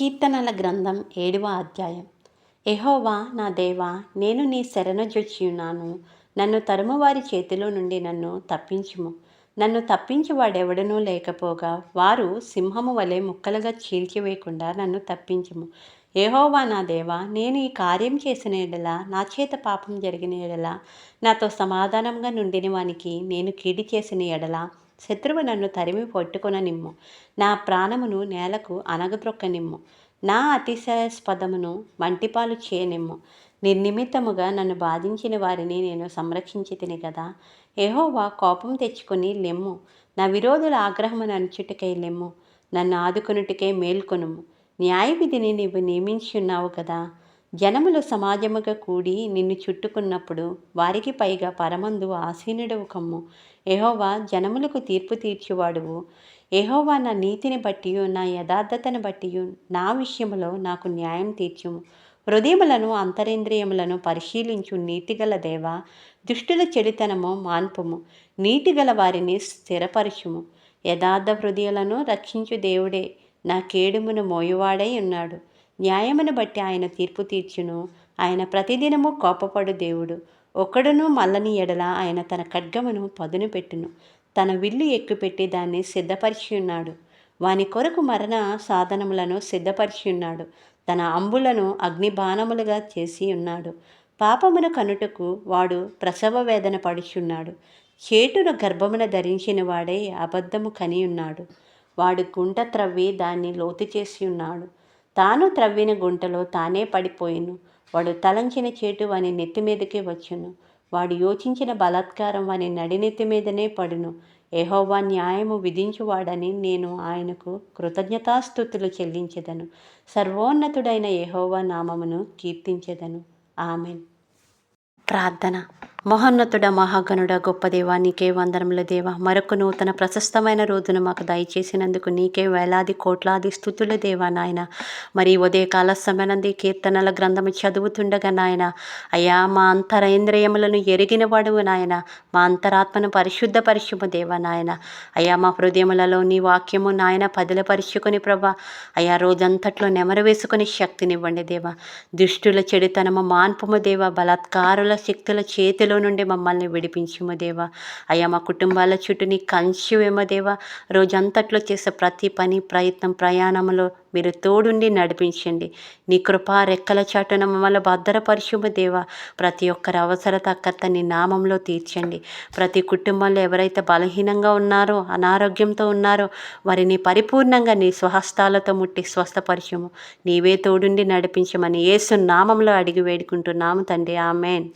కీర్తనల గ్రంథం ఏడవ అధ్యాయం. ఎహోవా నా దేవా నేను నీ శరణజొచ్చియున్నాను. నన్ను తరుమువారి చేతిలో నుండి నన్ను తప్పించుము. నన్ను తప్పించువాడెవడనూ లేకపోగా వారు సింహము వలె ముక్కలుగా చీల్చివేయకుండా నన్ను తప్పించుము. ఏహోవా నా దేవా నేను ఈ కార్యం చేసిన ఎడలా నా చేత పాపం జరిగిన ఎడల నాతో సమాధానంగా నుండిన వానికి నేను కీడి చేసిన ఎడల శత్రువు నన్ను తరిమి నిమ్ము నా ప్రాణమును నేలకు అనగద్రొక్కనిమ్ము నా అతిశయాస్పదమును మంటిపాలు చేయనిమ్ము. నిర్నిమిత్తముగా నన్ను బాధించిన వారిని నేను సంరక్షించి తిని కదా ఏహోవా కోపం తెచ్చుకొని లెమ్ము. నా విరోధుల ఆగ్రహమును అనుచుటకై లెమ్ము. నన్ను ఆదుకునుటకే మేల్కొనుము. న్యాయవిధిని నీవు నియమించున్నావు కదా జనములు సమాజముగా కూడి నిన్ను చుట్టుకున్నప్పుడు వారికి పైగా పరమందు ఆసీనుడవు కమ్ము. ఎహోవా జనములకు తీర్పు తీర్చువాడువు. ఎహోవా నా నీతిని బట్టి నా యథార్థతను బట్టి నా విషయంలో నాకు న్యాయం తీర్చుము. హృదయములను అంతరేంద్రియములను పరిశీలించు నీతిగల దేవ దుష్టుల చెడితనము మాన్పుము. నీతిగల వారిని స్థిరపరచుము. యథార్థ హృదయాలను రక్షించు దేవుడే నా కేడుమును మోయువాడై ఉన్నాడు. న్యాయమును బట్టి ఆయన తీర్పు తీర్చును. ఆయన ప్రతిదినము కోపపడు దేవుడు. ఒకడును మల్లని ఎడల ఆయన తన ఖడ్గమును పదును పెట్టును. తన విల్లు ఎక్కుపెట్టి దాన్ని సిద్ధపరిచి ఉన్నాడు వాని కొరకు మరణ సాధనములను సిద్ధపరిచి ఉన్నాడు తన అంబులను అగ్నిబాణములుగా చేసి ఉన్నాడు పాపమును కనుటకు వాడు ప్రసవ వేదన పడుచున్నాడు. చేటును గర్భమున ధరించిన వాడే అబద్ధము కని ఉన్నాడు వాడు గుంట త్రవ్వి దాన్ని లోతు చేసి ఉన్నాడు తాను త్రవ్విన గుంటలో తానే పడిపోయిను. వాడు తలంచిన చేటు వాని నెత్తి మీదకే వచ్చును. వాడు యోచించిన బలాత్కారం వాని నడినెత్తి మీదనే పడును. ఏహోవా న్యాయము విధించువాడని నేను ఆయనకు కృతజ్ఞతాస్థుతులు చెల్లించెదను. సర్వోన్నతుడైన ఏహోవా నామమును కీర్తించెదను. ఆమెన్. ప్రార్థన. మహోన్నతుడ మహాగణుడ గొప్ప దేవా నీకే వందరముల దేవ. మరొక నూతన ప్రశస్తమైన రోజును మాకు దయచేసినందుకు నీకే వేలాది కోట్లాది స్థుతుల దేవా నాయన. మరి ఉదయకాల సమయనంది కీర్తనల గ్రంథము చదువుతుండగా నాయన అయ్యా మా అంతరేంద్రియములను ఎరిగిన వాడువు నాయన. మా అంతరాత్మను పరిశుద్ధ పరిశుభ దేవా నాయన. అయ్యా మా హృదయములలో నీ వాక్యము నాయన పరుచుకొని ప్రభా. అయ్యా రోజంతట్లో నెమరు వేసుకుని శక్తినివ్వండి దేవా. దుష్టుల చెడుతనము మాన్పము దేవ. బలాత్కారుల శక్తుల చేతులు సమస్యలో నుండి మమ్మల్ని విడిపించుము దేవా. అయ్యా మా కుటుంబాల చుట్టూని కంచువేమో దేవా. రోజంతట్లో చేసే ప్రతి పని ప్రయత్నం ప్రయాణంలో మీరు తోడుండి నడిపించండి. నీ కృపా రెక్కల చాటున మమ్మల్ని భద్రపరిశుమ దేవా. ప్రతి ఒక్కరి అవసరత అక్కర్త నీ నామంలో తీర్చండి. ప్రతి కుటుంబంలో ఎవరైతే బలహీనంగా ఉన్నారో అనారోగ్యంతో ఉన్నారో వారిని పరిపూర్ణంగా నీ స్వహస్తాలతో ముట్టి స్వస్థపరిచము. నీవే తోడుండి నడిపించమని ఏసు నామంలో అడిగి వేడుకుంటున్నాము తండ్రి. ఆమెన్.